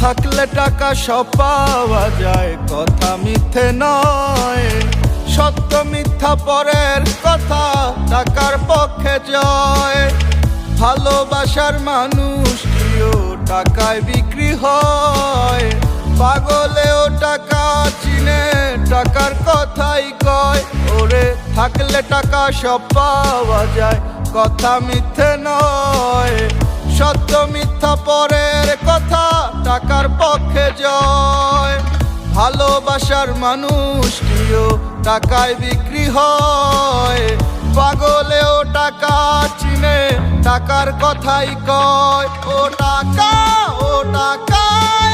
থাকলে টাকা সব পাওয়া যায়, কথা মিথ্যে নয়। সত্য মিথ্যা পরের কথা টাকার পক্ষে জয়। ভালোবাসার মানুষ প্রিয়, টাকায় বিক্রি হয়। পাগলেও টাকা চিনে, টাকার কথাই কয়। ওরে, থাকলে টাকা সব পাওয়া যায়। কথা মিথ্যে নয়, সত্য মিথ্যা পরের কথা টাকার পক্ষে জয়। ভালোবাসার মানুষটিও টাকায় বিক্রি হয়। পাগলেও টাকা চিনে, টাকার কথাই কয়। ও টাকা, ও টাকায়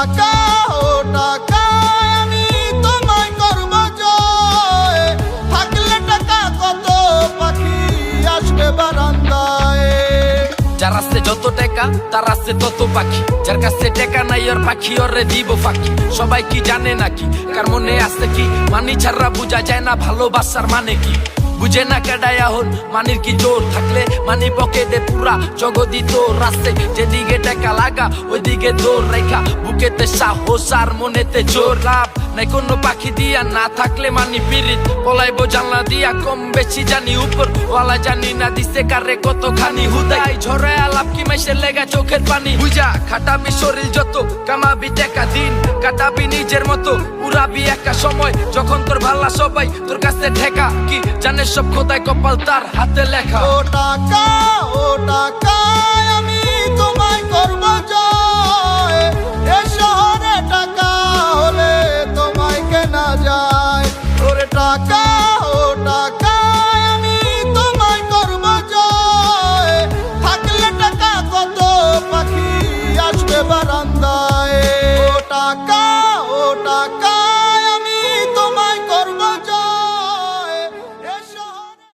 টাকা ও যত টাকা, তার আছে তত পাখি। যার কাছে টাকা নাই, ওর পাখি ওরে দিব ফাঁকি। সবাই কি জানে নাকি? কার মনে আছে কি? মানি ছাড়া বোঝা যায় না, ভালোবাসার মানে কি? বুঝে না কেডায় হন মানির কি জোর থাকলে? মানি পকেটে পুরা জগদি তোর রাস্তে যেদিকে টাকা লাগা, ওইদিকে দৌড় রেখা। বুকেতে সাহস আর মনেতে জোর লাভ। নাই কোনো পাখি দিয়া না থাকলে মানি পিরিত পলাইবো জানলা দিয়া, কম বেশি জানি উপর। ওয়ালা জানি না দিছে কারে কত খানি হুদাই। ঝরে আলাপ কি মাইসে লেগা চোখের পানি। বুঝা, খাটাবি শরীর যত, কামাবি টাকা দিন। কাটাবি নিজের মতো, উড়াবি একা সময়। যখন তোর ভাল্লা সবাই তোর কাছে ঠেকা, কি জানে সব খোদায় কপাল তার হাতে লেখা। ও টাকা ও টাকা আমি তোমায় করব জয়। এ শহরে টাকা হলে তোমায় কেনা যায়। ওরে টাকা, ও টাকা আমি তোমায় করব জয়। থাকলে টাকা কত, পাখি আসবে বারান্দায়। ও টাকা ও টাকা